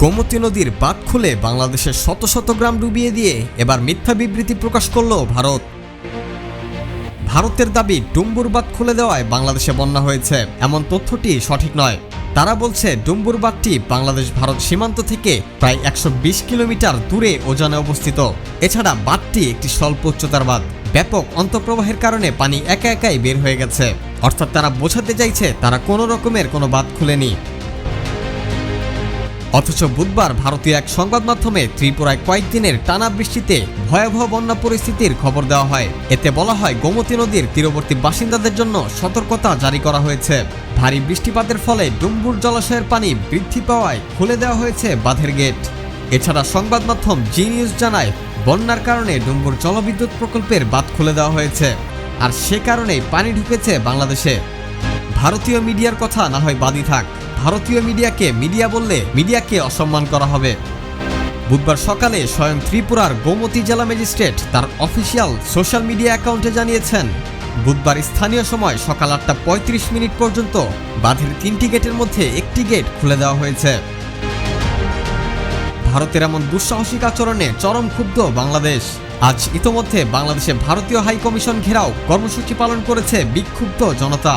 গোমতী নদীর বাঁধ খুলে বাংলাদেশের শত শত গ্রাম ডুবিয়ে দিয়ে এবার মিথ্যা বিবৃতি প্রকাশ করল ভারত। ভারতের দাবি ডুম্বুর বাঁধ খুলে দেওয়ায় বাংলাদেশে বন্যা হয়েছে। এমন তথ্যটি সঠিক নয়। তারা বলছে, ডুম্বুর বাঁধটি বাংলাদেশ ভারত সীমান্ত থেকে প্রায় একশো বিশ কিলোমিটার দূরে ওজানে অবস্থিত। এছাড়া বাঁধটি একটি স্বল্প উচ্চতার বাঁধ ব্যাপক অন্তঃপ্রবাহের কারণে পানি একা একাই বের হয়ে গেছে। অর্থাৎ তারা বোঝাতে চাইছে, তারা কোনো রকমের কোনো বাঁধ খুলেনি। অথচ বুধবার ভারতীয় এক সংবাদ মাধ্যমে ত্রিপুরায় কয়েকদিনের টানা বৃষ্টিতে ভয়াবহ বন্যা পরিস্থিতির খবর দেওয়া হয়। এতে বলা হয় গোমতী নদীর তীরবর্তী বাসিন্দাদের জন্য সতর্কতা জারি করা হয়েছে। ভারী বৃষ্টিপাতের ফলে ডুম্বুর জলাশয়ের পানি বৃদ্ধি পাওয়ায় খুলে দেওয়া হয়েছে বাঁধের গেট। এছাড়া সংবাদ মাধ্যম জি নিউজ জানায়, বন্যার কারণে ডুম্বুর জলবিদ্যুৎ প্রকল্পের বাঁধ খুলে দেওয়া হয়েছে। আর সে কারণেই পানি ঢুকেছে বাংলাদেশে। ভারতীয় মিডিয়ার কথা না হয় বাদই থাক। ভারতীয় মিডিয়াকে মিডিয়া বললে মিডিয়াকে অসম্মান করা হবে। বুধবার সকালে স্বয়ং ত্রিপুরার গোমতী জেলা ম্যাজিস্ট্রেট তার অফিসিয়াল সোশ্যাল মিডিয়া অ্যাকাউন্টে জানিয়েছেন, বুধবার স্থানীয় সময় সকাল আটটা পঁয়ত্রিশ মিনিট পর্যন্ত বাঁধের তিনটি গেটের মধ্যে একটি গেট খুলে দেওয়া হয়েছে। ভারতের এমন দুঃসাহসিক আচরণে চরম ক্ষুব্ধ বাংলাদেশ। আজ ইতোমধ্যে বাংলাদেশে ভারতীয় হাইকমিশন ঘেরাও কর্মসূচি পালন করেছে বিক্ষুব্ধ জনতা।